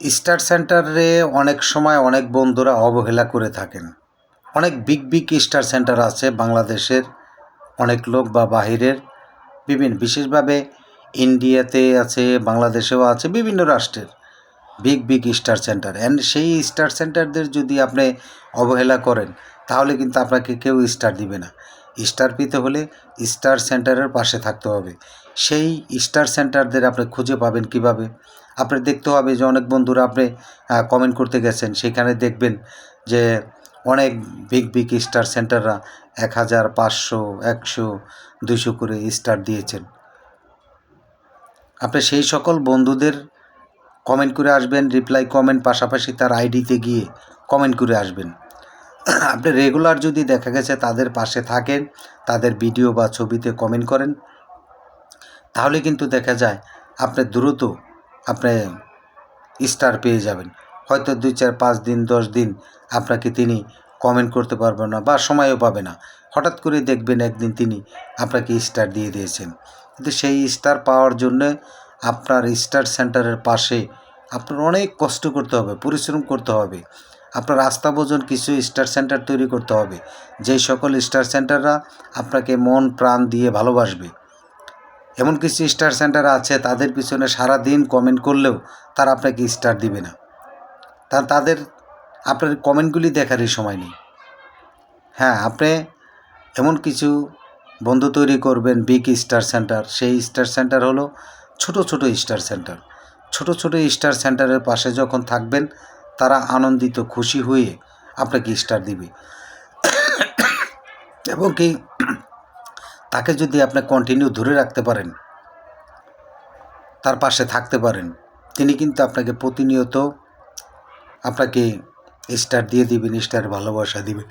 Star সেন্টারে অনেক সময় অনেক বন্ধুরা অবহেলা করে থাকেন। অনেক বিগ বিগ স্টার সেন্টার আছে বাংলাদেশের অনেক লোক বা বাহিরের। বিভিন্ন, বিশেষভাবে ইন্ডিয়াতে আছে, বাংলাদেশেও আছে, বিভিন্ন রাষ্ট্রের big big star centre. And সেই স্টার সেন্টারদের যদি আপনি অবহেলা করেন, তাহলে কিন্তু আপনাকে কেউ স্টার দিবে না। স্টার পেতে হলে স্টার সেন্টারের পাশে থাকতে হবে। সেই স্টার সেন্টারদের আপনি খুঁজে পাবেন কীভাবে? আপনি দেখতে হবে যে অনেক বন্ধুরা আপনি কমেন্ট করতে গেছেন। সেখানে দেখবেন যে অনেক বিগ বিগ স্টার সেন্টাররা এক হাজার পাঁচশো, একশো দুশো করে স্টার দিয়েছেন। আপনি সেই সকল বন্ধুদের কমেন্ট করে আসবেন রিপ্লাই কমেন্ট পাশাপাশি তার আইডিতে গিয়ে কমেন্ট করে আসবেন। আপনি রেগুলার যদি দেখা গেছে তাদের পাশে থাকেন, তাদের ভিডিও বা ছবিতে কমেন্ট করেন তাহলে কিন্তু দেখা যায় আপনি দ্রুত আপনি স্টার পেয়ে যাবেন। হয়তো দুই চার পাঁচ দিন, দশ দিন আপনাকে তিনি কমেন্ট করতে পারবেন না বা সময়ও পাবে না। হঠাৎ করে দেখবেন একদিন তিনি আপনাকে স্টার দিয়ে দিয়েছেন। কিন্তু সেই স্টার পাওয়ার জন্যে আপনার স্টার সেন্টারের পাশে আপনার অনেক কষ্ট করতে হবে, পরিশ্রম করতে হবে। আপনার আস্থাভোজন কিছু স্টার সেন্টার তৈরি করতে হবে। যেই সকল স্টার সেন্টাররা আপনাকে মন, প্রাণ দিয়ে ভালোবাসবে এমন কিছু স্টার সেন্টার আছে, তাদের পিছনে সারা দিন কমেন্ট করলেও তারা আপনাকে স্টার দিবে না। তা তাদের, আপনার কমেন্টগুলি দেখারই সময় নেই। হ্যাঁ আপনি এমন কিছু বন্ধু তৈরি করবেন বিগ স্টার সেন্টার সেই স্টার সেন্টার হলো ছোট ছোট স্টার সেন্টার ছোট ছোট স্টার সেন্টারের পাশে যখন থাকবেন, তারা আনন্দিত, খুশি হয়ে আপনাকে স্টার দিবে। এবং কি তাকে যদি আপনি কন্টিনিউ ধরে রাখতে পারেন, তার পাশে থাকতে পারেন, তিনি কিন্তু আপনাকে প্রতিনিয়ত আপনাকে স্টার দিয়ে দিবেন স্টার ভালোবাসা দিবেন।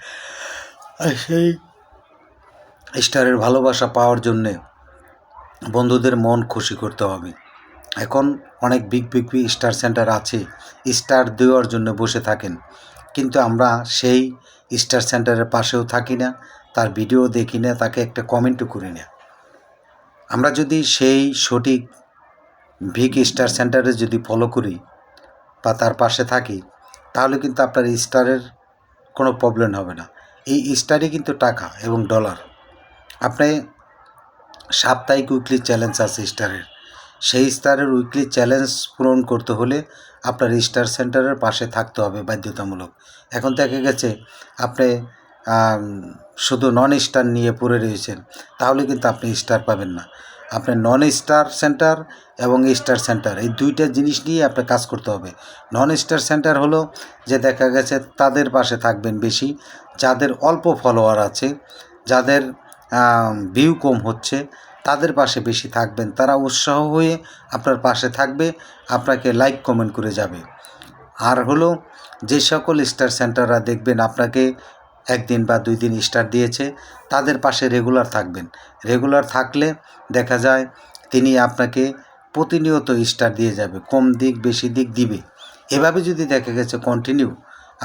আর সেই স্টারের ভালোবাসা পাওয়ার জন্যে বন্ধুদের মন খুশি করতে হবে। এখন অনেক big big big star centre আছে স্টার দেওয়ার জন্য বসে থাকেন। কিন্তু আমরা সেই স্টার সেন্টারের পাশেও থাকি না। তার ভিডিও দেখি না, তাকে একটা কমেন্টও করি না। আমরা যদি সেই সঠিক ভিক স্টার সেন্টারে যদি ফলো করি বা তার পাশে থাকি, তাহলে কিন্তু আপনার স্টারের কোনো প্রবলেম হবে না। এই স্টারই কিন্তু টাকা এবং ডলার আপনি সাপ্তাহিক উইকলি চ্যালেঞ্জ আছে স্টারের সেই স্টারের উইকলি চ্যালেঞ্জ পূরণ করতে হলে আপনার স্টার সেন্টারের পাশে থাকতে হবে বাধ্যতামূলক। এখন দেখা গেছে, আপনি শুধু নন স্টার নিয়ে পড়ে রয়েছেন, তাহলে কিন্তু আপনি স্টার পাবেন না। আপনি নন স্টার সেন্টার এবং স্টার সেন্টার এই দুইটা জিনিস নিয়ে আপনার কাজ করতে হবে। নন স্টার সেন্টার হলো যে দেখা গেছে তাদের পাশে থাকবেন বেশি, যাদের অল্প ফলোয়ার আছে, যাদের ভিউ কম হচ্ছে, তাদের পাশে বেশি থাকবেন। তারা উৎসাহ হয়ে আপনার পাশে থাকবে, আপনাকে লাইক কমেন্ট করে যাবে। আর হলো যে সকল স্টার সেন্টাররা দেখবেন আপনাকে একদিন বা দুই দিন স্টার দিয়েছে, তাদের পাশে রেগুলার থাকবেন। রেগুলার থাকলে দেখা যায় তিনি আপনাকে প্রতিনিয়ত স্টার দিয়ে যাবে, কম দিক বেশি দিক দিবে। এভাবে যদি দেখা গেছে কন্টিনিউ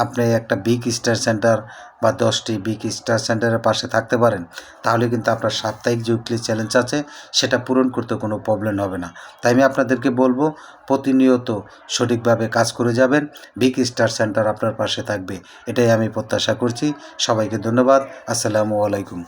আপনি একটা বিগ স্টার সেন্টার বা দশটি বিগ স্টার সেন্টারের পাশে থাকতে পারেন, তাহলে কিন্তু আপনার সাপ্তাহিক যে উইকলি চ্যালেঞ্জ আছে, সেটা পূরণ করতে কোনো প্রবলেম হবে না। তাই আমি আপনাদেরকে বলব, প্রতিনিয়ত সঠিকভাবে কাজ করে যাবেন বিগ স্টার সেন্টার আপনার পাশে থাকবে, এটাই আমি প্রত্যাশা করছি। সবাইকে ধন্যবাদ, আসসালামু আলাইকুম।